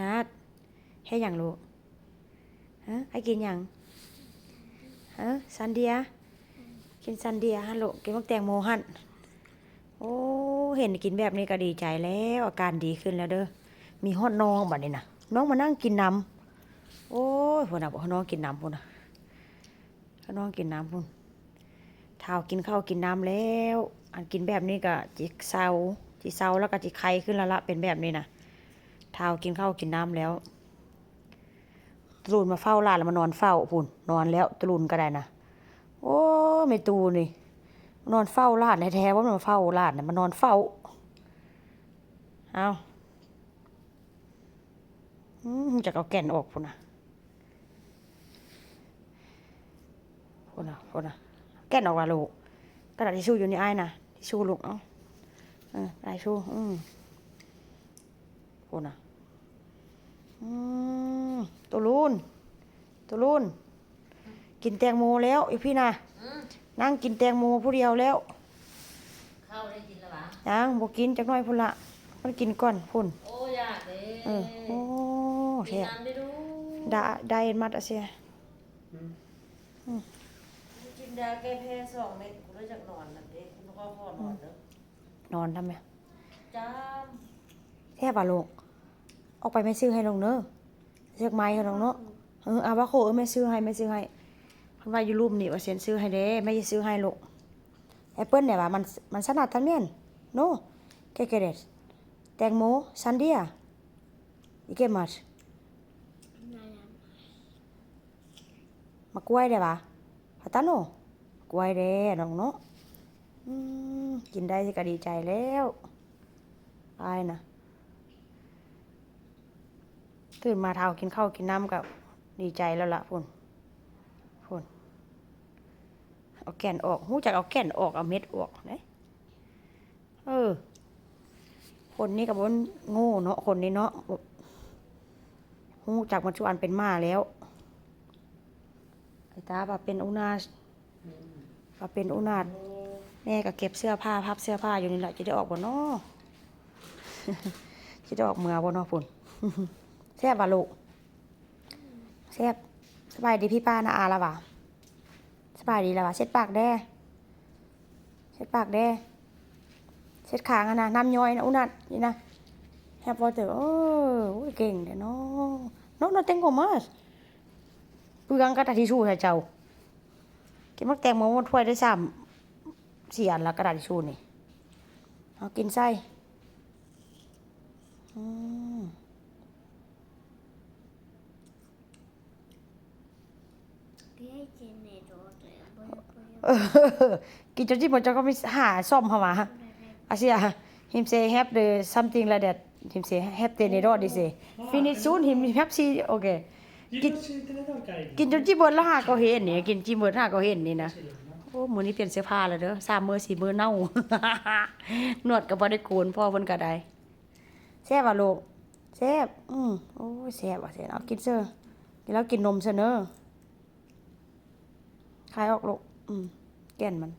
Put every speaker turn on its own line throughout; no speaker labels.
นัดให้หยังลูกฮะไอ้กินหยังฮะซันเดีย กินซันเดียฮัลโหลกินมักแตงโมหั่นโอ้เห็นกินแบบนี้ก็ดีใจแล้วอาการดีขึ้นแล้วเด้อมีฮอดน้องบัดนี้นะน้องมานั่งกินน้ำโอ้ยพุ่นนะบอกน้องกินน้ำพุ่นนะน้องกินน้ำพุ่นเท้ากินข้าวกินน้ำแล้ว อันกินแบบนี้ก็จิเศร้าจิเศร้าแล้วก็จิไข้ขึ้นและละเป็นแบบนี้นะ ท้ากินข้าวกินน้ำแล้วตรูนมาเฝ้าลานแล้วมานอนเฝ้าพุ่นนอนแล้วตรูนก็ได้นะโอ้ไม่ตูนี่นอนเฝ้าลาดแท้ๆว่ามันมาเฝ้าลาดน่ะมันนอนเฝ้าเอาอืมจะเอาแก่นออกพุ่นนะพุ่นนะพุ่นนะแก่นออกละลูกกระดาษทิชชู่อยู่ในไอ้นะทิชชู่ลูกเอาเออได้ชู่อืมพุ่นนะ อืมตัวลูนตัวลูนกินแตงโมแล้วอีพี่นะนั่งกินแตงโมผู้เดียวแล้ว
ข้าวได้กินแล้วปะ
ยังบ่กินจักหน่อยพุ่นละมันกินก่อนพุ่น
โอ้ยากเลย
เออโอ้
กิน
แซ่บ
น้ำได้ดู
ดาได้มัดอะเสีย
กินยาแก้แพ้สองเม็ดกูได้จากนอนนั่นเด็กกูก็ขอนอนเด้อน
อนทำไม
จ้าม
แซ่บอะลูก ออกไปไม่ซื้อให้ลงเนอะเรียกไม้ให้ลงเนาะเอออาว่าโคเออแม่ซื้อให้แม่ซื้อให้เพันว่าอยู่รูปนี่ว่าเซียนซื้อให้เด้แม่จะซื้อให้ลูกแอปเปิ้ลเนี่ยว่ามันมันสนัดทั้งเนียนโนเกเกเรสแตงโมซันเดียอีเกมัสมากล้วยได้ปะพัตาโนกล้วยเด้น้องเนาะกินได้สิก็ดีใจแล้วอายนะ ตื่นมาเท้ากินข้าวกินน้ำกับดีใจแล้วล่ะพุ่นพุ่นเอาแก่นออกหูจักเอาแก่นออกเอาเม็ดออกเด้เออ คนนี้กับบนโง่เนาะคนนี้เนาะหูจักมันชวนเป็นมาแล้วไอ้ตาปาเป็นอุนาปาเป็นอุนาแม่ก็เก็บเสื้อผ้าพับเสื้อผ้าอยู่นี่แหละจะได้ออกบ่เนาะจะได้ออกเมือบ่เนาะพุ่น แซ่บว่ะลูกแซ่บสบายดีพี่ป้านะอาละวะสบายดีล้วะเช็ดปากแด้เช็ดปากแด้เช็ดขางอะนะน้ำย้อยนะอุนัดนี่นะแฮปวอเตอร์โอ้ยเก่งเด้อเนาะเนาะ no tengo más เปลืองกระดาษทิชชู่ให้เจ้ากินมักแตงโมหมดถ้วยได้ซ้ำสี่อันละกระดาษทิชชู่นี่เอากินไส้อืม กินจนที่หมดเจ้าก็ไม่หาซ่อมเขามาอาเซีย him say have the something like that him say have the ne dot say finish soon him have see okay
You
Git-
don't see the little guy.
กินจนจีเบิร์ดแล้วหาก็เห็นนี่กินจีเบิร์ดหาก็เห็นนี่นะโอ้มือนี้เปลี่ยนเสื้อผ้าแล้วเด้อสามมือสี่มือเน่านวดก็บ่ได้โกนพ่อเพิ่นก็ได้แซ่บอะลูกแซ่บอืมโอ้ยแซ่บอะแซ่บเอากินเสื้อกินแล้วกินนมเสนอ คายออกลูกอืมแก่นมัน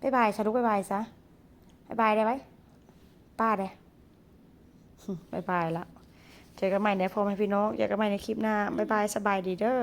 บ๊ายบายสะลุกบ๊ายบายซะบ๊ายบายได้ไหมป้าได้บ๊ายบายละเจอกันใหม่ในพ่อแม่พี่น้องเจอกันใหม่ในคลิปหน้าบ๊ายบายสบายดีเด้อ